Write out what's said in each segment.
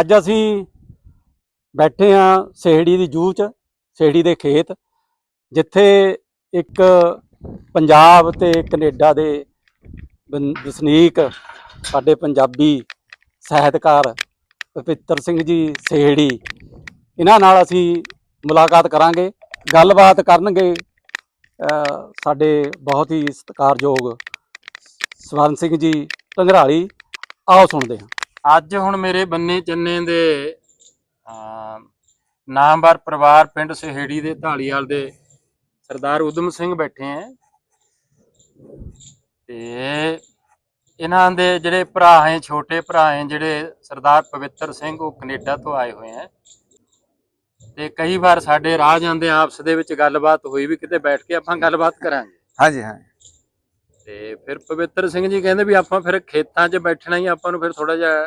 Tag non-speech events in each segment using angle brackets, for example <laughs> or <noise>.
ਅੱਜ ਅਸੀਂ ਬੈਠੇ ਹਾਂ ਸੇਹੜੀ ਦੀ ਜੂਹ ਚ, ਸੇਹੜੀ ਦੇ ਖੇਤ, ਜਿੱਥੇ ਇੱਕ ਪੰਜਾਬ ਤੇ ਕੈਨੇਡਾ ਦੇ ਵਨ- ਵਸਨੀਕ ਸਾਡੇ ਪੰਜਾਬੀ ਸਾਹਿਤਕਾਰ ਪਵਿੱਤਰ ਸਿੰਘ ਜੀ ਸੇਹੜੀ। ਇਹਨਾਂ ਨਾਲ ਅਸੀਂ ਮੁਲਾਕਾਤ ਕਰਾਂਗੇ, ਗੱਲਬਾਤ ਕਰਨਗੇ ਸਾਡੇ ਬਹੁਤ ਹੀ ਸਤਿਕਾਰਯੋਗ ਸਵਰਨ ਸਿੰਘ ਜੀ ਢੰਗਰਾਲੀ। ਆਓ ਸੁਣਦੇ ਹਾਂ। ਅੱਜ ਹੁਣ ਮੇਰੇ ਬੰਨੇ ਚੰਨੇ ਦੇ ਅਮ, ਨਾਮਵਰ ਪਰਿਵਾਰ ਪਿੰਡ ਸਹੇੜੀ ਦੇ ਢਾਲੀਵਾਲ ਦੇ ਸਰਦਾਰ ਉਦਮ ਸਿੰਘ ਬੈਠੇ ਹੈ ਤੇ ਇਹਨਾਂ ਦੇ ਜਿਹੜੇ ਭਰਾ ਹੈ ਛੋਟੇ ਭਰਾ ਹੈ ਜਿਹੜੇ ਸਰਦਾਰ ਪਵਿੱਤਰ ਸਿੰਘ ਉਹ ਕੈਨੇਡਾ ਤੋਂ ਆਏ ਹੋਏ ਹੈ ਤੇ ਕਈ ਵਾਰ ਸਾਡੇ ਰਾਹ ਜਾਂਦੇ ਆਪਸ ਦੇ ਵਿੱਚ ਗੱਲਬਾਤ ਹੋਈ ਵੀ ਕਿਤੇ ਬੈਠ ਕੇ ਆਪਾਂ ਗੱਲਬਾਤ ਕਰਾਂਗੇ। ਹਾਂਜੀ ਹਾਂ ਤੇ ਫਿਰ ਪਵਿੱਤਰ ਸਿੰਘ ਜੀ ਕਹਿੰਦੇ ਵੀ ਆਪਾਂ ਫਿਰ ਖੇਤਾਂ 'ਚ ਬੈਠਣਾ ਹੀ ਆਪਾਂ ਨੂੰ ਫਿਰ ਥੋੜਾ ਜਿਹਾ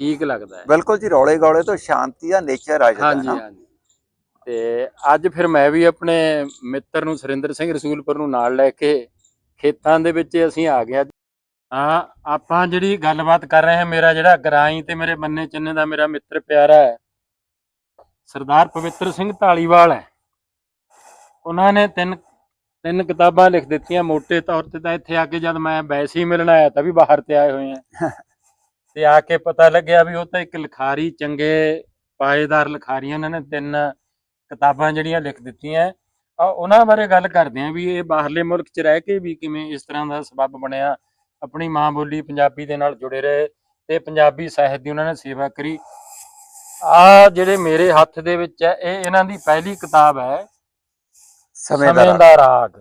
ਠੀਕ ਲੱਗਦਾ ਹੈ। ਬਿਲਕੁਲ ਜੀ ਰੌਲੇ ਗੌਲੇ ਤੋਂ ਸ਼ਾਂਤੀ ਆ ਨੇਚਰ ਆ ਜਾਂਦਾ ਹਾਂਜੀ ਹਾਂਜੀ। ਤੇ ਅੱਜ ਫਿਰ ਮੈਂ ਵੀ ਆਪਣੇ ਮਿੱਤਰ ਨੂੰ ਸੁਰਿੰਦਰ ਸਿੰਘ ਰਸੂਲਪੁਰ ਨੂੰ ਨਾਲ ਲੈ ਕੇ ਖੇਤਾਂ ਦੇ ਵਿੱਚ ਅਸੀਂ ਆ ਗਿਆ। ਹਾਂ ਆਪਾਂ ਜਿਹੜੀ ਗੱਲਬਾਤ ਕਰ ਰਹੇ ਹਾਂ ਮੇਰਾ ਜਿਹੜਾ ਗਰਾਈ ਤੇ ਮੇਰੇ ਬੰਨੇ ਚੰਨੇ ਦਾ ਮੇਰਾ ਮਿੱਤਰ ਪਿਆਰਾ ਹੈ ਸਰਦਾਰ ਪਵਿੱਤਰ ਸਿੰਘ ਢਾਲੀਵਾਲ ਹੈ। ਉਹਨਾਂ ਨੇ ਤਿੰਨ ਤਿੰਨ ਕਿਤਾਬਾਂ ਲਿਖ ਦਿੱਤੀਆਂ ਮੋٹے ਤੌਰ ਤੇ ਤਾਂ ਇੱਥੇ ਆ ਕੇ ਜਦ ਮੈਂ ਵੈਸੇ ਹੀ ਮਿਲਣ ਆਇਆ ਤਾਂ ਵੀ ਬਾਹਰ ਤੇ ਆਏ ਹੋਏ ਆ। <laughs> ਤੇ ਆ ਕੇ ਪਤਾ ਲੱਗਿਆ ਵੀ ਉਹ ਤਾਂ ਇੱਕ ਲਿਖਾਰੀ ਚੰਗੇ ਪਾਏਦਾਰ ਲਿਖਾਰੀਆਂ ਉਹਨਾਂ ਨੇ ਤਿੰਨ ਕਿਤਾਬਾਂ ਜਿਹੜੀਆਂ ਲਿਖ ਦਿੱਤੀਆਂ। ਆ ਉਹਨਾਂ ਬਾਰੇ ਗੱਲ ਕਰਦੇ ਆਂ ਵੀ ਇਹ ਬਾਹਰਲੇ ਮੁਲਕ 'ਚ ਰਹਿ ਕੇ ਵੀ ਕਿਵੇਂ ਇਸ ਤਰ੍ਹਾਂ ਦਾ ਸਬੱਬ ਬਣਿਆ। ਆਪਣੀ ਮਾਂ ਬੋਲੀ ਪੰਜਾਬੀ ਦੇ ਨਾਲ ਜੁੜੇ ਰਹੇ ਤੇ ਪੰਜਾਬੀ ਸਾਹਿਤ ਦੀ ਉਹਨਾਂ ਨੇ ਸੇਵਾ ਕਰੀ। ਆ ਜਿਹੜੇ ਮੇਰੇ ਹੱਥ ਦੇ ਵਿੱਚ ਹੈ ਇਹ ਇਹਨਾਂ ਦੀ ਪਹਿਲੀ ਕਿਤਾਬ ਹੈ। ਸਮੇਂ ਦਾ ਦਾ ਰਾਗ।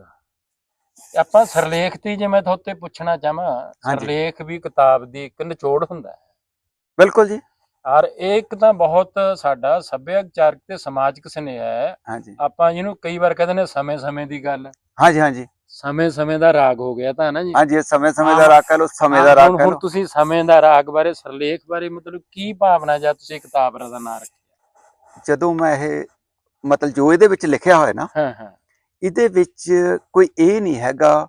ਆਪਾਂ ਸਰਲੇਖ ਤੇ ਜੇ ਮੈਂ ਤੁਹਾਤੇ ਪੁੱਛਣਾ ਚਾਹਾਂ ਹਾਂਜੀ। ਸਰਲੇਖ ਵੀ ਕਿਤਾਬ ਦੀ ਇੱਕ ਨਿਚੋੜ ਹੁੰਦਾ ਹੈ। ਬਿਲਕੁਲ ਜੀ। ਔਰ ਇਹ ਇੱਕ ਤਾਂ ਬਹੁਤ ਸਾਡਾ ਸੱਭਿਆਚਾਰਕ ਤੇ ਸਮਾਜਿਕ ਸੁਨੇਹਾ ਹੈ। ਹਾਂਜੀ। ਆਪਾਂ ਜਿਹਨੂੰ ਕਈ ਵਾਰ ਕਹਿੰਦੇ ਨੇ ਸਮੇਂ-ਸਮੇਂ ਦੀ ਗੱਲ। ਹਾਂਜੀ ਹਾਂਜੀ। ਸਮੇਂ-ਸਮੇਂ ਦਾ ਰਾਗ ਹੋ ਗਿਆ ਤਾਂ ਨਾ ਜੀ। ਹਾਂਜੀ ਇਹ ਸਮੇਂ ਸਮੇਂ। ਦਾ ਰਾਗ ਕਹ ਲੋ ਸਮੇਂ ਦਾ ਰਾਗ ਹੁਣ ਕਹ ਹੁਣ ਤੁਸੀਂ ਸਮੇਂ ਦਾ ਰਾਗ ਬਾਰੇ ਸਰਲੇਖ ਬਾਰੇ ਮਤਲਬ ਕੀ ਭਾਵਨਾ ਜਾਂ ਤੁਸੀਂ ਕਿਤਾਬ ਦਾ ਨਾਮ ਰੱਖਿਆ? ਜਦੋਂ ਮੈਂ ਇਹ ਮਤਲਬ ਜੋ ਇਹਦੇ ਵਿੱਚ ਲਿਖਿਆ ਹੋਇਆ ਨਾ ਹਾਂ ਹਾਂ। ਇਹਦੇ ਵਿੱਚ ਕੋਈ ਇਹ ਨਹੀਂ ਹੈਗਾ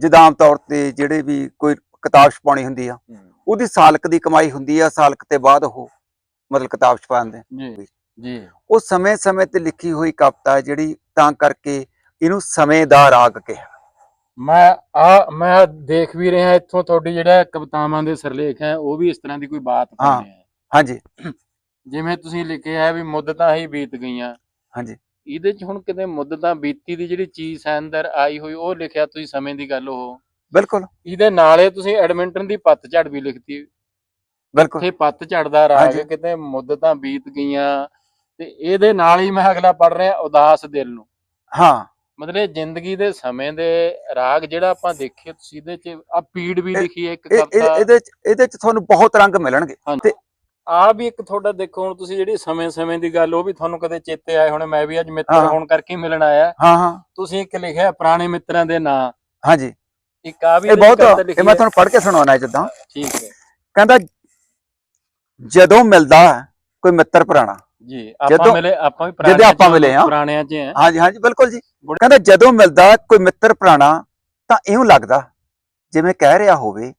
ਜਿੱਦਾਂ ਆਮ ਤੌਰ ਤੇ ਜਿਹੜੇ ਵੀ ਕੋਈ ਕਿਤਾਬ ਛਪਾਉਣੀ ਹੁੰਦੀ ਆ ਉਹਦੀ ਸਾਲਕ ਦੀ ਕਮਾਈ ਹੁੰਦੀ ਆ ਸਾਲਕ ਤੇ ਬਾਅਦ ਉਹ ਮਤਲਬ ਕਿਤਾਬ ਛਪਾ ਦਿੰਦੇ ਜੀ ਜੀ। ਉਹ ਸਮੇਂ-ਸਮੇਂ ਤੇ ਲਿਖੀ ਹੋਈ ਕਵਿਤਾ ਜਿਹੜੀ ਤਾਂ ਕਰਕੇ ਇਹਨੂੰ ਸਮੇਂ ਦਾ ਰਾਗ ਕਿਹਾ। ਮੈਂ ਆ ਮੈਂ ਦੇਖ ਵੀ ਰਿਹਾ ਇੱਥੋਂ ਤੁਹਾਡੀ ਜਿਹੜਾ ਕਵਿਤਾਵਾਂ ਦੇ ਸਰਲੇਖ ਹੈ ਉਹ ਵੀ ਇਸ ਤਰ੍ਹਾਂ ਦੀ ਕੋਈ ਬਾਤ ਹਾਂ। ਪਾਉਂਦੇ ਆ ਹਾਂਜੀ। ਜਿਵੇਂ ਤੁਸੀਂ ਲਿਖਿਆ ਹੈ ਵੀ ਮੁੱਦਤਾਂ ਹੀ ਬੀਤ ਗਈਆਂ। ਹਾਂਜੀ। ਇਹਦੇ ਚ ਹੁਣ ਕਿਤੇ ਮੁੱਦਤਾਂ ਬੀਤੀ ਦੀ ਜਿਹੜੀ ਚੀਜ਼ ਹੈ ਅੰਦਰ ਆਈ ਹੋਈ ਉਹ ਲਿਖਿਆ ਤੁਸੀਂ ਸਮੇਂ ਦੀ ਗੱਲ ਉਹ। ਬਿਲਕੁਲ। ਇਹਦੇ ਨਾਲੇ ਤੁਸੀਂ ਐਡਮਿੰਟਨ ਦੀ ਪੱਤਝੜ ਵੀ ਲਿਖਤੀ। ਬਿਲਕੁਲ। ਇੱਥੇ ਪੱਤਝੜ ਦਾ ਰਾਗ ਹਾਂਜੀ। ਕਿਤੇ ਮੁੱਦਤਾਂ ਬੀਤ ਗਈਆਂ। ਤੇ ਇਹਦੇ ਨਾਲ ਹੀ ਮੈਂ ਅਗਲਾ ਪੜ ਰਿਹਾ ਉਦਾਸ ਦਿਲ ਨੂੰ। ਹਾਂ। ਮਤਲਬ ਇਹ ਜ਼ਿੰਦਗੀ ਦੇ ਸਮੇਂ ਦੇ ਰਾਗ ਜਿਹੜਾ ਆਪਾਂ ਦੇਖੀਏ ਤੁਸੀਂ ਇਹਦੇ ਚ ਆ ਪੀੜ ਵੀ ਇਹ- ਲਿਖੀ ਹੈ ਇੱਕ ਇਹ- ਇਹ- ਕਵਿਤਾ। ਇਹਦੇ ਚ ਇਹਦੇ ਚ ਤੁਹਾਨੂੰ ਬਹੁਤ ਰੰਗ ਮਿਲਣਗੇ। ਹਾਂਜੀ। ਆ ਵੀ ਇੱਕ ਤੁਹਾਡਾ ਦੇਖੋ ਹੁਣ ਤੁਸੀਂ ਜਿਹੜੀ ਸਮੇਂ-ਸਮੇਂ ਦੀ ਗੱਲ ਉਹ ਵੀ ਤੁਹਾਨੂੰ ਕਦੇ ਚੇਤੇ ਆਏ ਹੋਣੇ? ਮੈਂ ਵੀ ਅੱਜ ਮਿੱਤਰ ਹਾਂ। ਹੋਣ ਕਰਕੇ ਹੀ ਮਿਲਣ ਆਇਆ। ਹਾਂ ਹਾਂ। ਤੁਸੀਂ ਇੱਕ ਲਿਖਿਆ ਪੁਰਾਣੇ ਮਿੱਤਰਾਂ ਦੇ ਨਾਂ। ਹਾਂਜੀ। ਇੱਕ ਆ ਵੀ ਇਹ ਇਹਦੇ ਬਹੁਤ ਕਵਿਤਾ ਇਹ ਲਿਖੀ ਮੈਂ ਹੈ। ਤੁਹਾਨੂੰ ਪੜ੍ਹ ਕੇ ਸੁਣਾਉਣਾ ਜਿੱਦਾਂ। ਠੀਕ ਹੈ। ਕਹਿੰਦਾ ਜਦੋਂ ਮਿਲਦਾ ਕੋਈ ਮਿੱਤਰ ਪੁਰਾਣਾ। ਜੀ ਆਪਾਂ ਜਦੋਂ- ਮਿਲੇ ਆਪਾਂ ਵੀ ਜਦੋਂ ਪੁਰਾਣਿਆਂ ਆਪਾਂ ਮਿਲੇ ਹਾਂ। ਪੁਰਾਣਿਆਂ 'ਚ ਹੈ। ਹਾਂਜੀ ਹਾਂਜੀ ਬਿਲਕੁਲ ਜੀ। ਕਹਿੰਦਾ ਜਦੋਂ ਮਿਲਦਾ ਕੋਈ ਮਿੱਤਰ ਪੁਰਾਣਾ ਤਾਂ ਇਉਂ ਲੱਗਦਾ ਜਿਵੇਂ ਕਹਿ ਰਿਹਾ ਹੋਵੇ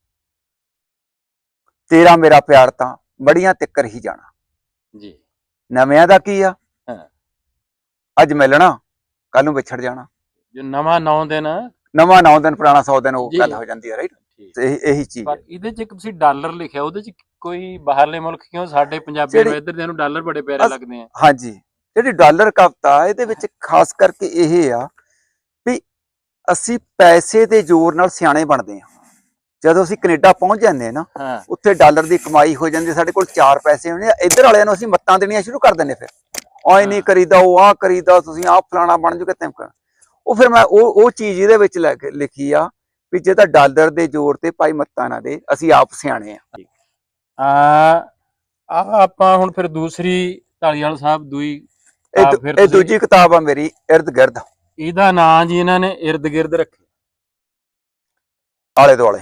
ਤੇਰਾ ਮੇਰਾ ਪਿਆਰ ਤਾਂ ਬੜੀਆਂ ਤਿੱਕਰ ਹੀ ਜਾਣਾ। ਜੀ। ਨਵਿਆਂ ਦਾ ਕੀ ਆ। ਅੱਜ ਮਿਲਣਾ ਕੱਲ ਨੂੰ ਵਿਛੜ ਜਾਣਾ। ਜੋ ਨਵਾਂ ਨੌ ਦਿਨ। ਨਵਾਂ 9 ਦਿਨ ਪੁਰਾਣਾ 100 ਦਿਨ ਉਹ। ਗੱਲ ਹੋ ਜਾਂਦੀ ਹੈ ਰਾਈਟ ਇਹੀ ਇਹੀ ਚੀਜ਼ ਪਰ ਇਹਦੇ 'ਚ ਇੱਕ ਤੁਸੀਂ ਡਾਲਰ ਲਿਖਿਆ ਉਹਦੇ 'ਚ ਕੋਈ ਬਾਹਰਲੇ ਮੁਲਕ ਕਿਉਂ ਸਾਡੇ ਪੰਜਾਬੀਆਂ ਨੂੰ ਇੱਧਰ ਦੇ ਨੂੰ ਡਾਲਰ ਬੜੇ ਪਿਆਰੇ ਲੱਗਦੇ ਆ? ਹਾਂਜੀ। ਜਿਹੜੀ ਡਾਲਰ ਕਵਿਤਾ ਇਹਦੇ ਵਿੱਚ ਖਾਸ ਕਰਕੇ ਇਹ ਆ ਵੀ ਅਸੀਂ ਪੈਸੇ ਦੇ ਜ਼ੋਰ ਨਾਲ ਸਿਆਣੇ ਬਣਦੇ ਹਾਂ ਜਦੋਂ ਅਸੀਂ ਕੈਨੇਡਾ ਪਹੁੰਚ ਜਾਂਦੇ ਹਾਂ ਨਾ ਹਾਂ। ਉੱਥੇ ਡਾਲਰ ਦੀ ਕਮਾਈ ਹੋ ਜਾਂਦੀ ਸਾਡੇ ਕੋਲ ਚਾਰ ਪੈਸੇ ਹੁੰਦੇ ਆ ਇੱਧਰ ਵਾਲਿਆਂ ਨੂੰ ਅਸੀਂ ਮੱਤਾਂ ਦੇਣੀਆਂ ਸ਼ੁਰੂ ਕਰ ਦਿੰਦੇ ਫਿਰ। ਆਏ ਨਹੀਂ। ਕਰੀਦਾ ਉਹ ਆਹ ਕਰੀਦਾ ਤੁਸੀਂ ਆਹ ਫਲਾਣਾ ਬਣ ਜੂਗਾ ਕਰ ਉਹ ਫਿਰ ਮੈਂ ਉਹ ਉਹ ਚੀਜ਼ ਇਹਦੇ ਵਿੱਚ ਲਿਖੀ ਆ ਵੀ ਜੇ ਤਾਂ ਡਾਲਰ ਦੇ ਜ਼ੋਰ ਤੇ ਭਾਈ ਮੱਤਾਂ ਨਾ ਦੇ ਅਸੀਂ ਆਪ ਸਿਆਣੇ ਆ। ਆ ਆ ਆਪਾਂ ਹੁਣ ਫਿਰ ਦੂਸਰੀ ਢਾਲੀਵਾਲ ਸਾਹਿਬ ਦੂਈ ਇਹ ਦੂਜੀ ਕਿਤਾਬ ਆ ਮੇਰੀ ਇਰਦ ਗਿਰਦ। ਇਹਦਾ ਨਾਂ ਜੀ ਇਹਨਾਂ ਨੇ ਇਰਦ ਗਿਰਦ ਰੱਖਿਆ। ਆਲੇ ਦੁਆਲੇ।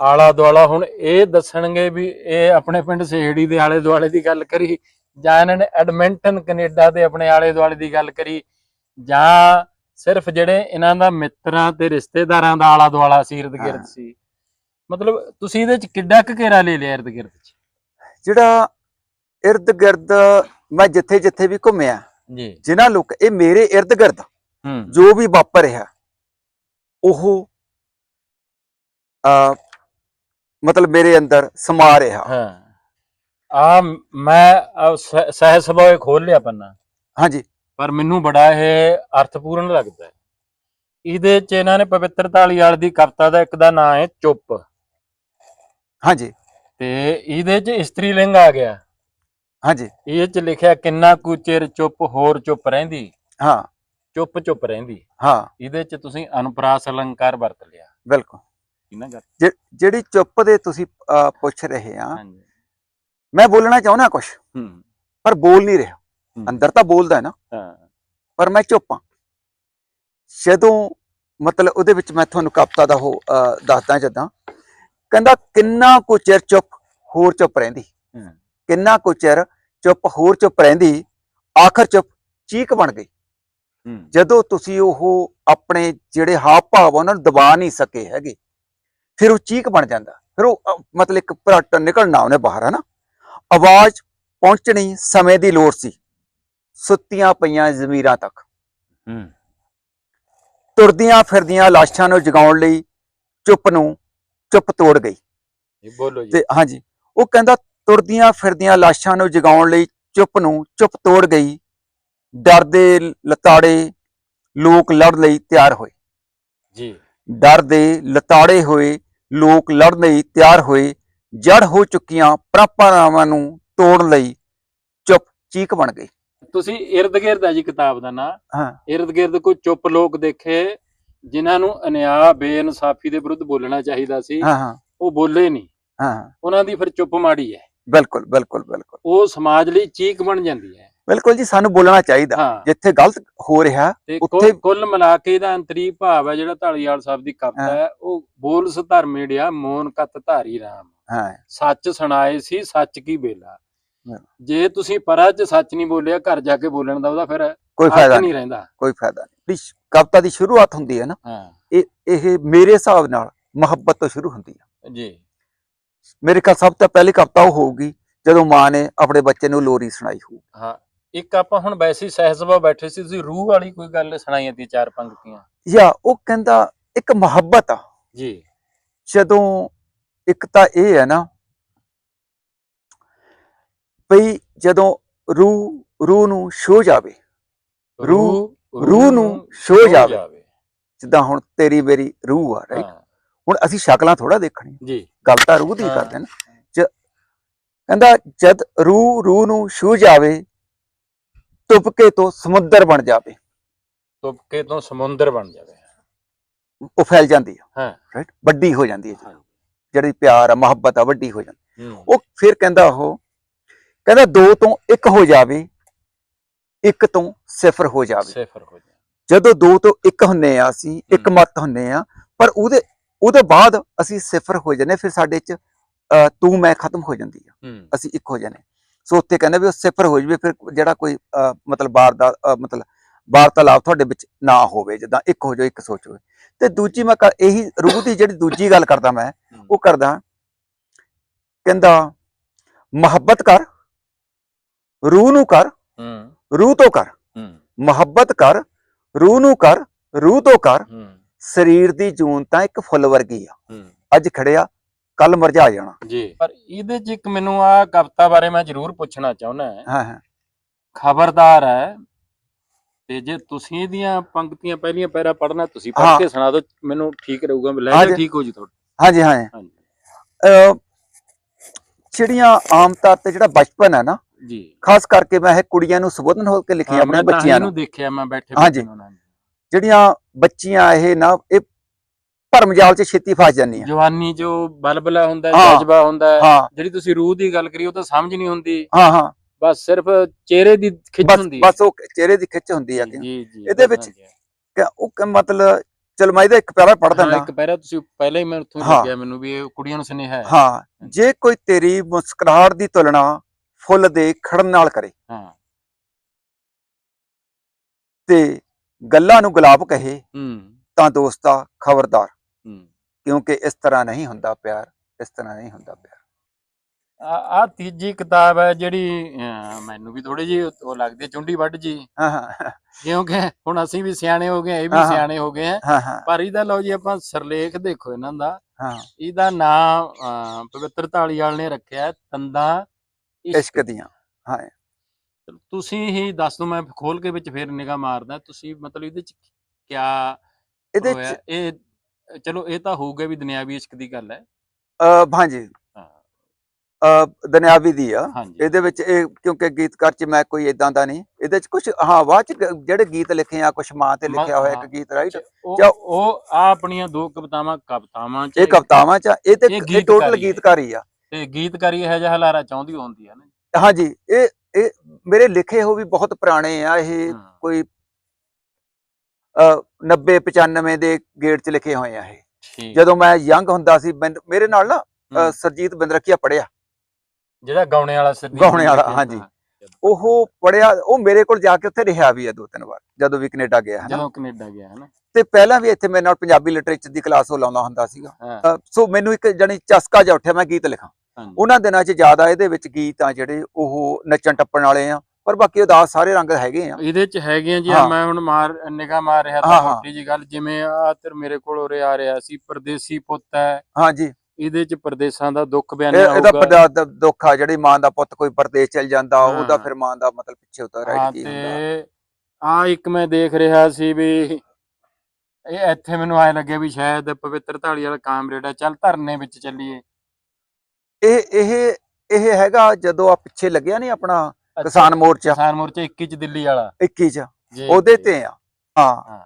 ਆਲਾ ਦੁਆਲਾ ਹੁਣ ਇਹ ਦੱਸਣਗੇ ਵੀ ਇਹ ਆਪਣੇ ਪਿੰਡ ਸੇਹੜੀ ਦੇ ਆਲੇ ਦੁਆਲੇ ਦੀ ਗੱਲ ਕਰੀ ਜਾਂ ਇਹਨਾਂ ਨੇ ਐਡਮਿੰਟਨ ਕੈਨੇਡਾ ਦੇ ਆਪਣੇ ਆਲੇ ਦੁਆਲੇ ਦੀ ਗੱਲ ਕਰੀ ਜਾਂ ਸਿਰਫ ਜਿਹੜੇ ਇਹਨਾਂ ਦਾ ਮਿੱਤਰਾਂ ਤੇ ਰਿਸ਼ਤੇਦਾਰਾਂ ਦਾ ਆਲਾ ਦੁਆਲਾ ਸੀ ਇਰਦ ਗਿਰਦ। ਸੀ। ਮਤਲਬ ਤੁਸੀਂ ਇਹਦੇ ਚ ਕਿੱਡਾ ਕੁ ਘੇਰਾ ਲੈ ਲਿਆ ਇਰਦ ਗਿਰਦ ਚ? ਜਿਹੜਾ ਇਰਦ ਗਿਰਦ ਮੈਂ ਜਿੱਥੇ ਜਿੱਥੇ ਵੀ ਘੁੰਮਿਆ ਜੀ। ਜਿਨ੍ਹਾਂ ਲੋਕ ਇਹ ਮੇਰੇ ਇਰਦ ਗਿਰਦ ਹੂੰ। ਜੋ ਵੀ ਵਾਪਰ ਰਿਹਾ ਉਹ ਆ ਮਤਲਬ ਮੇਰੇ ਅੰਦਰ ਸਮਾ ਰਿਹਾ। ਹਾਂ। ਆ ਮੈਂ ਸਹਿਜ ਸੁਭਾਅ ਖੋਲ ਲਿਆ ਪੰਨਾ ਹਾਂਜੀ। ਪਰ ਮੈਨੂੰ ਬੜਾ ਇਹ ਅਰਥਪੂਰਨ ਲੱਗਦਾ ਹੈ। ਇਹਦੇ ਚ ਇਹਨਾਂ ਨੇ ਪਵਿੱਤਰ ਧਾਲੀਵਾਲ ਦੀ ਕਵਿਤਾ ਦਾ ਇੱਕ ਦਾ ਨਾਂ ਹੈ ਚੁੱਪ। ਹਾਂਜੀ। ਤੇ ਇਹਦੇ ਚ ਇਸਤਰੀ ਲਿੰਗ ਆ ਗਿਆ। ਹਾਂਜੀ। ਇਹ ਚ ਲਿਖਿਆ ਕਿੰਨਾ ਕੁ ਚਿਰ ਚੁੱਪ ਹੋਰ ਚੁੱਪ ਰਹਿੰਦੀ? ਹਾਂ। ਚੁੱਪ ਚੁੱਪ ਰਹਿੰਦੀ। ਹਾਂ। ਇਹਦੇ ਚ ਤੁਸੀਂ ਅਨੁਪਰਾਸ ਅਲੰਕਾਰ ਵਰਤ ਲਿਆ। ਬਿਲਕੁਲ। ਇਹਨਾਂ ਗੱਲ ਜਿ- ਜਿਹੜੀ ਚੁੱਪ ਦੇ ਤੁਸੀਂ ਅਹ, ਪੁੱਛ ਰਹੇ ਆ ਹਾਂਜੀ। ਮੈਂ ਬੋਲਣਾ ਚਾਹੁੰਦਾ ਕੁਝ ਹੂੰ। ਪਰ ਬੋਲ ਨਹੀਂ ਰਿਹਾ। ਹੂੰ। ਅੰਦਰ ਤਾਂ ਬੋਲਦਾ ਹੈ ਨਾ। ਹਾਂ। ਪਰ ਮੈਂ ਚੁੱਪ ਹਾਂ। ਜਦੋਂ ਮਤਲਬ ਉਹਦੇ ਵਿੱਚ ਮੈਂ ਤੁਹਾਨੂੰ ਕਵਿਤਾ ਦਾ ਉਹ ਅਹ, ਦੱਸਦਾ ਜਦਾਂ ਕਹਿੰਦਾ ਕਿੰਨਾ ਕੁ ਚਿਰ ਚੁੱਪ ਹੋਰ ਚੁੱਪ ਰਹਿੰਦੀ। ਹੂੰ। ਕਿੰਨਾ ਕੁ ਚਿਰ ਚੁੱਪ ਹੋਰ ਚੁੱਪ ਰਹਿੰਦੀ ਆਖਰ ਚੁੱਪ ਚੀਕ ਬਣ ਗਈ। ਹੂੰ। ਜਦੋਂ ਤੁਸੀਂ ਉਹ ਆਪਣੇ ਜਿਹੜੇ ਹਾਵ ਭਾਵ ਉਹਨਾਂ ਨੂੰ ਦਬਾ ਨਹੀਂ ਸਕੇ ਹੈਗੇ। ਫਿਰ ਉਹ ਚੀਕ ਬਣ ਜਾਂਦਾ। ਫਿਰ ਉਹ ਮਤਲਬ ਇੱਕ ਭਰਟ ਨਿਕਲਣਾ ਉਹਨੇ ਬਾਹਰ ਹੈ ਨਾ ਆਵਾਜ਼ ਪਹੁੰਚਣੀ ਸਮੇਂ ਦੀ ਲੋੜ ਸੀ। ਸੁੱਤੀਆਂ ਪਈਆਂ ਜ਼ਮੀਰਾਂ ਤੱਕ। ਹੂੰ। ਤੁਰਦੀਆਂ ਫਿਰਦੀਆਂ ਲਾਸ਼ਾਂ ਨੂੰ ਜਗਾਉਣ ਲਈ ਚੁੱਪ ਨੂੰ ਚੁੱਪ ਤੋੜ ਗਈ। ਇਹ ਬੋਲੋ ਜੀ। ਤੇ ਹਾਂਜੀ ਉਹ ਕਹਿੰਦਾ ਤੁਰਦੀਆਂ ਫਿਰਦੀਆਂ ਲਾਸ਼ਾਂ ਨੂੰ ਜਗਾਉਣ ਲਈ ਚੁੱਪ ਨੂੰ ਚੁੱਪ ਤੋੜ ਗਈ। ਡਰ ਦੇ ਲਤਾੜੇ ਲੋਕ ਲੜ ਲਈ ਤਿਆਰ ਹੋਏ। ਜੀ। ਡਰ ਦੇ ਲਤਾੜੇ ਹੋਏ ਲੋਕ ਲੜਨ ਲਈ ਤਿਆਰ ਹੋਏ ਜੜ ਹੋ ਚੁੱਕੀਆਂ ਪਰੰਪਰਾਵਾਂ ਨੂੰ ਤੋੜਨ ਲਈ ਚੁੱਪ ਚੀਕ ਬਣ ਗਈ ਤੁਸੀਂ ਇਰਦ ਗਿਰਦ ਹੈ ਜੀ ਕਿਤਾਬ ਦਾ ਨਾਂ। ਹਾਂ। ਇਰਦ ਗਿਰਦ ਕੋਈ ਚੁੱਪ ਲੋਕ ਦੇਖੇ ਜਿਨ੍ਹਾਂ ਨੂੰ ਅਨਿਆਂ ਬੇਇਨਸਾਫੀ ਦੇ ਵਿਰੁੱਧ ਬੋਲਣਾ ਚਾਹੀਦਾ ਸੀ। ਹਾਂ ਹਾਂ। ਉਹ ਬੋਲੇ ਨਹੀਂ। ਹਾਂ। ਉਹਨਾਂ ਦੀ ਫਿਰ ਚੁੱਪ ਮਾੜੀ ਹੈ। ਬਿਲਕੁਲ ਬਿਲਕੁਲ ਬਿਲਕੁਲ। ਉਹ ਸਮਾਜ ਲਈ ਚੀਕ ਬਣ ਜਾਂਦੀ ਹੈ। ਬਿਲਕੁਲ ਜੀ ਸਾਨੂੰ ਬੋਲਣਾ ਚਾਹੀਦਾ। ਹਾਂ। ਜਿੱਥੇ ਗਲਤ ਹੋ ਰਿਹਾ ਤੇ ਉੱਥੇ- ਕੁੱਲ- ਕੁੱਲ ਮਿਲਾ ਕੇ ਇਹਦਾ ਅੰਤਰੀ ਭਾਵ ਹੈ ਜਿਹੜਾ ਢਾਲੀਵਾਲ ਸਾਹਿਬ ਦੀ ਕਵਿਤਾ ਹਾਂ। ਹੈ ਉਹ ਬੋਲ ਸਧਰਮੇੜਿਆ ਮੋਨ ਕਤ ਧਾਰੀ ਰਾਮ। ਹਾਂ। ਸੱਚ ਸੁਣਾਏ ਸੀ ਸੱਚ ਕੀ ਬੇਲਾ ਹਾਂ। ਜੇ ਤੁਸੀਂ ਪਰਾਂ 'ਚ ਸੱਚ ਨਹੀਂ ਬੋਲਿਆ ਘਰ ਜਾ ਕੇ ਬੋਲਣ ਦਾ ਉਹਦਾ ਫਿਰ ਕੋਈ ਅਰਥ ਫਾਇਦਾ ਨਹੀਂ ਨਹੀਂ। ਰਹਿੰਦਾ। ਕੋਈ ਫਾਇਦਾ ਨਹੀਂ। ਵੀ ਕਵਿਤਾ ਦੀ ਸ਼ੁਰੂਆਤ ਹੁੰਦੀ ਹੈ ਨਾ ਹਾਂ। ਇਹ ਇਹ ਮੇਰੇ ਹਿਸਾਬ ਨਾਲ ਮੁਹੱਬਤ ਤੋਂ ਸ਼ੁਰੂ ਹੁੰਦੀ ਹੈ। ਜੀ। ਮੇਰੇ ਖਿਆਲ ਸਭ ਤੋਂ ਪਹਿਲੀ ਕਵਿਤਾ ਉਹ ਹੋਊਗੀ ਜਦੋਂ ਮਾਂ ਨੇ ਆਪਣੇ ਬੱਚੇ ਨੂੰ ਲੋਰੀ ਸੁਣਾਈ ਹੋਊ। ਹਾਂ। ਇੱਕ ਆਪਾਂ ਹੁਣ ਵੈਸੇ ਹੀ ਸਹਿਜਵਾ ਬੈਠੇ ਸੀ ਤੁਸੀਂ ਰੂਹ ਵਾਲੀ ਕੋਈ ਗੱਲ ਸੁਣਾਈਆਂ ਤੀ ਚਾਰ ਪੰਕਤੀਆਂ ਜਾਂ ਉਹ ਕਹਿੰਦਾ ਇੱਕ ਮੁਹੱਬਤ ਆ। ਜੀ। ਜਦੋਂ ਇੱਕ ਤਾਂ ਇਹ ਹੈ ਨਾ ਭਈ ਜਦੋਂ ਰੂਹ ਰੂਹ ਨੂੰ ਛੋ ਜਾਵੇ ਰੂਹ- ਰੂਹ ਨੂੰ ਛੋ ਜਾਵੇ। ਜਿੱਦਾਂ ਹੁਣ ਤੇਰੀ ਮੇਰੀ ਰੂਹ ਆ ਰਾਈਟ ਹੁਣ ਅਸੀਂ ਸ਼ਕਲਾਂ ਥੋੜਾ ਦੇਖਣੀ। ਜੀ। ਗੱਲ ਤਾਂ ਰੂਹ ਦੀ। ਕਰਦੇ ਨਾ। ਕਹਿੰਦਾ ਜਦ ਰੂਹ ਰੂਹ ਨੂੰ ਛੂ ਜਾਵੇ ਤੁਪਕੇ ਤੋਂ ਸਮੁੰਦਰ ਬਣ ਜਾਵੇ। ਤੁਪਕੇ ਤੋਂ ਸਮੁੰਦਰ ਬਣ ਜਾਵੇ। ਉਹ ਫੈਲ ਜਾਂਦੀ ਹੈ ਹਾਂ। ਰਾਈਟ ਵੱਡੀ ਹੋ ਜਾਂਦੀ ਹੈ। ਜਿਹੜੀ ਪਿਆਰ ਆ ਮੁਹੱਬਤ ਆ ਵੱਡੀ ਹੋ ਜਾਂਦੀ। ਉਹ ਫਿਰ ਕਹਿੰਦਾ ਉਹ ਕਹਿੰਦਾ ਦੋ ਤੋਂ ਇੱਕ ਹੋ ਜਾਵੇ ਇੱਕ ਤੋਂ ਸਿਫਰ ਹੋ ਜਾਵੇ। ਸਿਫਰ ਹੋ ਜਾਵੇ। ਜਦੋਂ ਦੋ ਤੋਂ ਇੱਕ ਹੁੰਨੇ ਆ ਅਸੀਂ ਇੱਕ। ਮਤ ਹੁੰਨੇ ਆ ਪਰ ਉਹਦੇ ਉਹਦੇ ਬਾਅਦ ਅਸੀਂ ਸਿਫਰ ਹੋ ਜਾਂਦੇ ਫਿਰ ਸਾਡੇ ਚ ਤੂੰ ਮੈਂ ਖਤਮ ਹੋ ਜਾਂਦੀ ਆ। ਅਸੀਂ ਇੱਕ ਹੋ ਜਾਂਦੇ ਸੋ ਉੱਥੇ ਕਹਿੰਦੇ ਵੀ ਉਹ ਸਿਫਰ ਹੋ ਜਵੇ ਫਿਰ ਜਿਹੜਾ ਕੋਈ ਮਤਲਬ ਬਾਰ ਦਾ ਮਤਲਬ ਵਾਰਤਾਲਾਪ ਤੁਹਾਡੇ ਵਿੱਚ ਨਾ ਹੋਵੇ ਜਿੱਦਾਂ ਇੱਕ ਹੋ ਜਾਓ ਇੱਕ ਸੋਚੋ ਤੇ ਦੂਜੀ ਮੈਂ ਇਹੀ ਰੂਹ ਦੀ ਜਿਹੜੀ ਦੂਜੀ ਗੱਲ ਕਰਦਾ ਮੈਂ ਉਹ ਕਰਦਾ ਕਹਿੰਦਾ ਮੁਹੱਬਤ ਕਰ ਰੂਹ ਨੂੰ ਕਰ ਰੂਹ ਤੋਂ ਕਰ। ਮੁਹੱਬਤ ਕਰ ਰੂਹ ਨੂੰ ਕਰ ਰੂਹ ਤੋਂ ਕਰ। ਸਰੀਰ ਦੀ ਜੂਨ ਤਾਂ ਇੱਕ ਫੁੱਲ ਵਰਗੀ ਆ। ਅੱਜ ਖੜਿਆ ਕੱਲ ਮਰਝਾ ਜਾਣਾ। ਜੀ। ਪਰ ਇਹਦੇ 'ਚ ਇੱਕ ਮੈਨੂੰ ਆ ਕਵਿਤਾ ਬਾਰੇ ਮੈਂ ਜ਼ਰੂਰ ਪੁੱਛਣਾ ਚਾਹੁੰਦਾ ਹਾਂ। ਹਾਂ ਹਾਂ। ਖਬਰਦਾਰ ਹੈ ਤੇ ਜੇ ਤੁਸੀਂ ਇਹਦੀਆਂ ਪੰਕਤੀਆਂ ਪਹਿਲੀਆਂ ਪੈਰਾ ਪੜ੍ਹਨਾ ਤੁਸੀਂ ਪੜ੍ਹ। ਕੇ ਸੁਣਾ ਦਿਓ ਮੈਨੂੰ ਠੀਕ ਰਹੂਗਾ ਲਹਿਜਾ ਹਾਂਜੀ। ਠੀਕ ਹੋ ਜੀ ਤੁਹਾਡਾ। ਹਾਂਜੀ ਹਾਂ ਹਾਂਜੀ। ਜਿਹੜੀਆਂ ਆਮ ਤੌਰ ਤੇ ਜਿਹੜਾ ਬਚਪਨ ਹੈ ਨਾ ਜੀ। ਖਾਸ ਕਰਕੇ ਮੈਂ ਇਹ ਕੁੜੀਆਂ ਨੂੰ ਸੰਬੋਧਨ ਹੋ ਕੇ ਲਿਖੀ ਹਾਂ, ਆਪਣੇ ਬੱਚਿਆਂ ਨੂੰ। ਦੇਖਿਆ ਮੈਂ ਬੈਠੇ ਹਾਂਜੀ। ਜਿਹੜੀਆਂ ਬੱਚੀਆਂ ਇਹ ਨਾ ਇਹ ਭਰਮਜਾਲ 'ਚ ਛੇਤੀ ਫਸ ਜਾਂਦੀਆਂ ਜਵਾਨੀ ਜੋ ਬਲਬਲਾ ਹੁੰਦਾ ਹੈ ਹਾਂ। ਜਜ਼ਬਾ ਹੁੰਦਾ ਹੈ। ਹਾਂ। ਜਿਹੜੀ ਤੁਸੀਂ ਰੂਹ ਦੀ ਗੱਲ ਕਰੀ ਉਹ ਤਾਂ ਸਮਝ ਨਹੀਂ ਹੁੰਦੀ। ਹਾਂ ਹਾਂ। ਬਸ ਸਿਰਫ ਚਿਹਰੇ ਦੀ ਖਿੱਚ ਬਸ ਹੁੰਦੀ ਹੈ। ਬਸ ਉਹ ਚਿਹਰੇ ਦੀ ਖਿੱਚ ਹੁੰਦੀ ਆ ਕਿ ਜੀ ਜੀ ਇਹਦੇ ਵਿੱਚ। ਕਿ ਉਹ ਕਿ ਮਤਲਬ ਚਲ ਮੈਂ ਇਹਦਾ ਇੱਕ ਪਿਆਰਾ ਪੜ੍ਹ ਹਾਂ, ਦਿੰਦਾ। ਇੱਕ ਪਹਿਰਾ ਤੁਸੀਂ ਪਹਿਲਾਂ ਹੀ ਮੈਂ ਉੱਥੋਂ ਹੀ। ਲੱਗਿਆ ਮੈਨੂੰ ਵੀ ਇਹ ਕੁੜੀਆਂ ਨੂੰ ਸੁਨੇਹਾ ਹੈ। ਹਾਂ ਜੇ ਕੋਈ ਤੇਰੀ ਮੁਸਕਰਾਹਟ ਦੀ ਤੁਲਨਾ ਫੁੱਲ ਦੇ ਖੜਨ ਨਾਲ ਕਰੇ। ਹਾਂ। ਤੇ ਗੱਲਾਂ ਨੂੰ ਗੁਲਾਬ ਕਹੇ ਹੂੰ। ਤਾਂ ਦੋਸਤਾ ਖਬਰਦਾਰ। ਕਿਉਂਕਿ ਇਸ ਤਰ੍ਹਾਂ ਨਹੀਂ ਹੁੰਦਾ ਪਿਆਰ ਇਸ ਤਰ੍ਹਾਂ ਨਹੀਂ ਹੁੰਦਾ ਪਿਆਰ। ਆ ਤੀਜੀ ਕਿਤਾਬ ਹੈ ਜਿਹੜੀ ਮੈਨੂੰ ਵੀ ਥੋੜੀ ਜੀ ਉਹ ਲੱਗਦੀ ਹੈ ਚੁੰਡੀ ਵੱਢ ਜੀ। ਹਾਂ ਹਾਂ। ਕਿਉਂਕਿ ਹੁਣ ਅਸੀਂ ਵੀ ਸਿਆਣੇ ਹੋ ਗਏ ਇਹ ਵੀ ਹਾਂ, ਹਾਂ। ਸਿਆਣੇ ਹੋ ਗਏ ਆ ਹਾਂ ਹਾਂ। ਪਰ ਇਹਦਾ ਲਓ ਜੀ ਆਪਾਂ ਸਰਲੇਖ ਦੇਖੋ ਇਹਨਾਂ ਦਾ। ਹਾਂ। ਇਹਦਾ ਨਾਮ ਪਵਿੱਤਰ ਢਾਲੀਵਾਲ ਨੇ ਰੱਖਿਆ ਹੈ, ਤੰਦਾਂ ਇਸ਼ਕ। ਦੀਆਂ ਤੁਸੀਂ ਹੀ ਦੱਸ ਦੋ ਮੈਂ ਖੋਲ ਕੇ ਵਿੱਚ ਫੇਰ ਨਿਗਾਹ ਮਾਰਦਾ। ਤੁਸੀਂ ਮਤਲਬ ਇਹਦੇ ਚ ਕਿਆ ਇਹਦੇ ਚ ਇਹ ਚਲੋ ਇਹ ਤਾਂ ਹੋਊਗਾ ਵੀ ਦੁਨਿਆਵੀ ਇਸ਼ਕ ਦੀ ਗੱਲ ਹੈ। ਅਹ, ਹਾਂਜੀ। ਦੁਨਿਆਵੀ ਦੀ ਆ। ਹਾਂਜੀ। ਇਹਦੇ ਵਿੱਚ ਇਹ ਕਿਉਂਕਿ ਗੀਤਕਾਰ ਚ ਮੈਂ ਕੋਈ ਇਦਾਂ ਦਾ ਨਹੀਂ। ਇਹਦੇ ਚ ਕੁਝ ਹਾਂ ਬਾਅਦ ਚ ਗ- ਜਿਹੜੇ ਗੀਤ ਲਿਖੇ ਆ ਕੁਝ ਮਾਂ ਤੇ ਮ- ਲਿਖਿਆ ਹੋਇਆ ਹਾਂ। ਇੱਕ ਗੀਤ ਰਾਈਟ ਉਹ ਉਹ ਆ ਆਪਣੀਆਂ ਦੋ ਕਵਿਤਾਵਾਂ ਕਵਿਤਾਵਾਂ ਚ ਇਹ ਕਵਿਤਾਵਾਂ ਚ ਆ, ਇਹ ਤੇ ਇਹ ਇਹ ਗੀਤਕਾਰੀ ਟੋਟਲ ਹੈ। ਗੀਤਕਾਰੀ ਆ। ਤੇ ਗੀਤਕਾਰੀ ਇਹ ਜਿਹਾ ਹਲਾਰਾ ਚਾਹੁੰਦੀ ਹੁੰਦੀ ਹੈ ਨਾ। ਹਾਂਜੀ ਇਹ ਇਹ ਮੇਰੇ ਲਿਖੇ ਹੋ ਵੀ ਬਹੁਤ ਪੁਰਾਣੇ ਆ। ਇਹ ਹਾਂ, ਕੋਈ 90 95 ਦੇ ਗੇਟ ਚ ਲਿਖੇ ਹੋਏ ਆ ਇਹ। ਜਦੋਂ ਮੈਂ ਯੰਗ ਹੁੰਦਾ ਸੀ ਮੇਰੇ ਨਾਲ ਨਾ। ਸਰਜੀਤ ਬਿੰਦਰਕੀਆ ਪੜਿਆ ਜਿਹੜਾ ਗਾਉਣੇ ਵਾਲਾ ਸਰਦੀ ਗਾਉਣੇ ਵਾਲਾ, ਹਾਂਜੀ। ਉਹ ਪੜਿਆ ਉਹ ਮੇਰੇ ਕੋਲ ਜਾ ਕੇ ਉੱਥੇ ਰਿਹਾ ਵੀ ਆ ਦੋ ਤਿੰਨ ਵਾਰ ਜਦੋਂ ਵੀ ਕੈਨੇਡਾ ਗਿਆ ਹਨਾ। ਜਦੋਂ ਕੈਨੇਡਾ ਗਿਆ ਹੈ ਨਾ ਤੇ ਪਹਿਲਾਂ ਵੀ ਇੱਥੇ ਮੇਰੇ ਨਾਲ ਪੰਜਾਬੀ ਲਿਟਰੇਚਰ ਦੀ ਕਲਾਸ ਉਹ ਲਾਉਂਦਾ ਹੁੰਦਾ ਸੀਗਾ। ਸੋ ਮੈਨੂੰ ਇੱਕ ਜਣੀ ਚਸਕਾ ਜਿਹਾ ਉੱਠਿਆ ਮੈਂ ਗੀਤ ਲਿਖਾਂ। ਉਹਨਾਂ ਦਿਨਾਂ 'ਚ ਜ਼ਿਆਦਾ ਇਹਦੇ ਵਿੱਚ ਗੀਤ ਆ ਜਿਹੜੇ ਉਹ ਨੱਚਣ ਟੱਪਣ ਵਾਲੇ ਆ ਪਰ ਬਾਕੀ ਉਦਾਸ ਸਾਰੇ ਰੰਗ ਹੈਗੇ ਆ ਇਹਦੇ ਚ ਹੈਗੇ ਆ ਜੀ ਹਾਂ। ਮੈਂ ਹੁਣ ਮਾਰ ਨਿਗਾਹ ਮਾਰ ਰਿਹਾ ਹਾਂ, ਤਾਂ ਹਾਂ। ਛੋਟੀ ਜੀ ਗੱਲ ਜਿਵੇਂ ਆ ਤੇ ਮੇਰੇ ਕੋਲ ਉਰੇ ਆ ਰਿਹਾ ਸੀ ਪਰਦੇਸੀ ਪੁੱਤ ਹੈ ਹਾਂਜੀ ਇਹਦੇ ਚ ਪਰਦੇਸਾਂ ਦਾ ਦੁੱਖ ਇਹ- ਬਿਆਨਿਆ ਇਹਦਾ ਹੋਊਗਾ ਦ- ਦੁੱਖ ਆ ਜਿਹੜੀ ਮਾਂ ਦਾ ਪੁੱਤ ਕੋਈ ਪਰਦੇਸ ਚਲ ਜਾਂਦਾ ਉਹਦਾ ਹਾਂ। ਫਿਰ ਮਾਂ ਦਾ ਮਤਲਬ ਪਿੱਛੇ ਉਤਰ ਹਾਂ ਕੀ ਹੁੰਦਾ ਤੇ ਆ ਇੱਕ ਮੈਂ ਦੇਖ ਰਿਹਾ ਸੀ ਵੀ ਇਹ ਇੱਥੇ ਮੈਨੂੰ ਐ ਲੱਗਿਆ ਵੀ ਸ਼ਾਇਦ ਪਵਿੱਤਰ ਢਾਲੀ ਵਾਲਾ ਕਾਮਰੇਡ ਹੈ ਚੱਲ ਧਰਨੇ ਵਿੱਚ ਚੱਲੀਏ ਇਹ ਇਹ ਇਹ ਹੈਗਾ ਜਦੋਂ ਆ ਪਿੱਛੇ ਲੱਗਿਆ ਨਹੀਂ ਆਪਣਾ ਕਿਸਾਨ ਮੋਰਚਾ। ਕਿਸਾਨ ਮੋਰਚਾ 21 ਚ ਦਿੱਲੀ ਵਾਲਾ। 21 ਚ। ਉਹਦੇ ਤੇ ਆ। ਹਾਂ।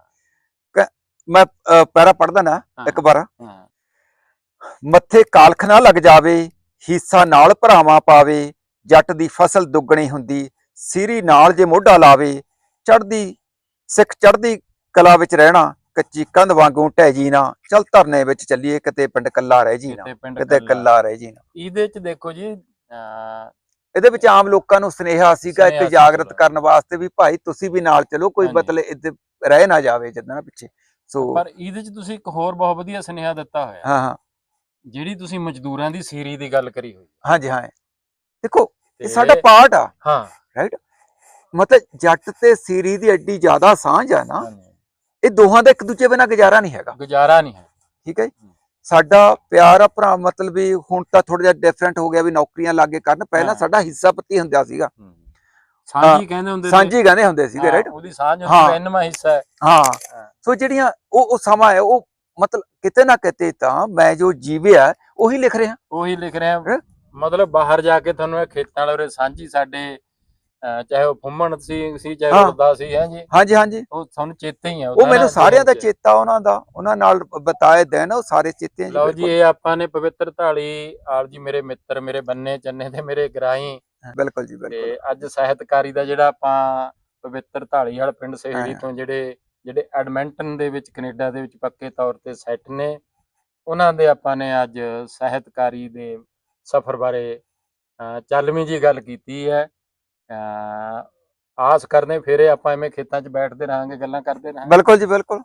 ਮੈਂ ਪੈਰਾ ਪੜਦਾ ਨਾ ਇੱਕ ਵਾਰ। ਮੱਥੇ ਕਾਲਖ ਨਾ ਲੱਗ ਜਾਵੇ ਹਿੱਸਾ ਨਾਲ ਭਰਾਵਾਂ ਪਾਵੇ ਜੱਟ ਦੀ ਫਸਲ ਦੁੱਗਣੀ ਹੁੰਦੀ ਸੀਰੀ ਨਾਲ ਜੇ ਮੋਢਾ ਲਾਵੇ ਚੜਦੀ ਸਿੱਖ ਚੜਦੀ ਕਲਾ ਵਿੱਚ ਰਹਿਣਾ ਕੱਚੀ ਕੰਧ ਵਾਂਗੂ ਢਹਿ ਜੀ ਨਾ ਚਲ ਧਰਨੇ ਵਿੱਚ ਚੱਲੀਏ ਕਿਤੇ ਪਿੰਡ ਕੱਲਾ ਰਹਿ ਜੀ ਨਾ ਕਿਤੇ ਕੱਲਾ। ਰਹਿ ਜੀ ਨਾ ਇਹਦੇ ਚ ਦੇਖੋ ਜੀ ਇਹਦੇ ਵਿੱਚ ਆਮ ਲੋਕਾਂ ਨੂੰ ਸੁਨੇਹਾ ਸੀਗਾ ਇੱਕ। ਜਾਗਰਤ ਕਰਨ ਵਾਸਤੇ ਵੀ ਭਾਈ ਤੁਸੀਂ ਵੀ ਨਾਲ ਚਲੋ ਕੋਈ। ਮਤਲਬ ਇੱਥੇ ਰਹਿ ਨਾ ਜਾਵੇ ਜਿੱਦਾਂ ਪਿੱਛੇ। ਸੋ ਪਰ ਇਹਦੇ ਚ ਤੁਸੀਂ ਇੱਕ ਹੋਰ ਬਹੁਤ ਵਧੀਆ ਸੁਨੇਹਾ ਦਿੱਤਾ ਹੋਇਆ। ਹਾਂ ਹਾਂ। ਜਿਹੜੀ ਤੁਸੀਂ ਮਜ਼ਦੂਰਾਂ ਦੀ ਸੀਰੀ ਦੀ ਗੱਲ ਕਰੀ ਹੋਈ ਹਾਂਜੀ ਹਾਂ। ਦੇਖੋ ਇਹ ਸਾਡਾ ਪਾਰਟ ਆ। ਹਾਂ। ਮਤਲਬ ਜੱਟ ਤੇ ਸੀਰੀ ਦੀ ਐਡੀ ਜ਼ਿਆਦਾ ਸਾਂਝ ਆ ਨਾ ਇਹ ਦੋਹਾਂ ਦਾ ਇੱਕ ਦੂਜੇ ਬਿਨਾਂ ਗੁਜ਼ਾਰਾ ਨਹੀਂ ਹੈਗਾ। ਗੁਜ਼ਾਰਾ ਨਹੀਂ ਹੈ। ਠੀਕ ਹੈ ਜੀ? ਸਾਡਾ ਪਿਆਰ ਆ ਭਰਾ ਮਤਲਬ ਵੀ ਹੁਣ ਤਾਂ ਥੋੜਾ ਜਿਹਾ ਡਿਫਰੈਂਟ ਹੋ ਗਿਆ ਵੀ ਨੌਕਰੀਆਂ ਲਾਗੇ ਕਰਨ ਪਹਿਲਾਂ। ਸਾਡਾ ਹਿੱਸਾ ਪੱਤੀ ਹੁੰਦਾ ਸੀਗਾ। ਸਾਂਝੀ ਕਹਿੰਦੇ ਹੁੰਦੇ ਸੀ। ਸਾਂਝੀ ਕਹਿੰਦੇ ਹੁੰਦੇ ਸੀਗੇ ਰਾਈਟ ਉਹਦੀ ਸਾਂਝ ਹਾਂ। ਹੁੰਦੀ ਇੰਨਵਾਂ ਹਿੱਸਾ ਹੈ। ਸੋ ਜਿਹੜੀਆਂ ਉਹ ਉਹ ਸਮਾਂ ਹੈ ਉਹ ਮਤਲਬ ਕਿਤੇ ਨਾ ਕਿਤੇ ਤਾਂ ਮੈਂ ਜੋ ਜੀਵਿਆ ਉਹੀ ਲਿਖ ਰਿਹਾ ਉਹੀ ਲਿਖ ਰਿਹਾ? ਮਤਲਬ ਬਾਹਰ ਜਾ ਕੇ ਤੁਹਾਨੂੰ ਇਹ ਖੇਤਾਂ ਵਾਲੇ ਸਾਂਝੀ ਸਾਡੇ ਚਾਹੇ ਉਹ ਫੁੰਮਣ ਸੀ ਸੀ ਚਾਹੇ ਹਾਂ। ਸੀ ਹੈ ਜੀ ਹਾਂਜੀ ਹਾਂਜੀ ਉਹ ਤੁਹਾਨੂੰ ਚੇਤੇ ਹੀ ਆ ਉਹ ਮੈਨੂੰ ਸਾਰਿਆਂ ਦਾ। ਚੇਤਾ ਉਹਨਾਂ ਦਾ ਉਹਨਾਂ ਨਾਲ ਬਤਾਏ ਦਿਨ ਉਹ ਸਾਰੇ ਚੇਤੇ ਜੀ ਲਓ ਜੀ ਬਿਲਕੁਲ। ਇਹ ਆਪਾਂ ਨੇ ਪਵਿੱਤਰ ਢਾਲੀ ਆਪ ਜੀ ਮੇਰੇ ਮਿੱਤਰ ਮੇਰੇ ਬੰਨੇ ਚੰਨੇ ਤੇ ਮੇਰੇ ਗਰਾਈ ਬਿਲਕੁਲ ਜੀ ਬਿਲਕੁਲ ਤੇ ਅੱਜ ਸਾਹਿਤਕਾਰੀ ਦਾ ਜਿਹੜਾ ਆਪਾਂ ਪਵਿੱਤਰ ਢਾਲੀ ਵਾਲਾ ਪਿੰਡ ਸਹੇੜੀ ਹਾਂ। ਤੋਂ ਜਿਹੜੇ ਜਿਹੜੇ ਐਡਮਿੰਟਨ ਦੇ ਵਿੱਚ ਕੈਨੇਡਾ ਦੇ ਵਿੱਚ ਪੱਕੇ ਤੌਰ ਤੇ ਸੈੱਟ ਨੇ ਉਹਨਾਂ ਦੇ ਆਪਾਂ ਨੇ ਅੱਜ ਸਾਹਿਤਕਾਰੀ ਦੇ ਸਫ਼ਰ ਬਾਰੇ ਅਹ, ਚੱਲਵੀਂ ਜੀ ਗੱਲ ਕੀਤੀ ਹੈ ਆਸ ਕਰਨੇ, ਫੇਰੇ ਆਪਾਂ ਐਵੇਂ ਖੇਤਾਂ 'ਚ ਬੈਠਦੇ ਰਹਾਂਗੇ, ਗੱਲਾਂ ਕਰਦੇ ਰਹਾਂਗੇ। ਬਿਲਕੁਲ ਜੀ, ਬਿਲਕੁਲ।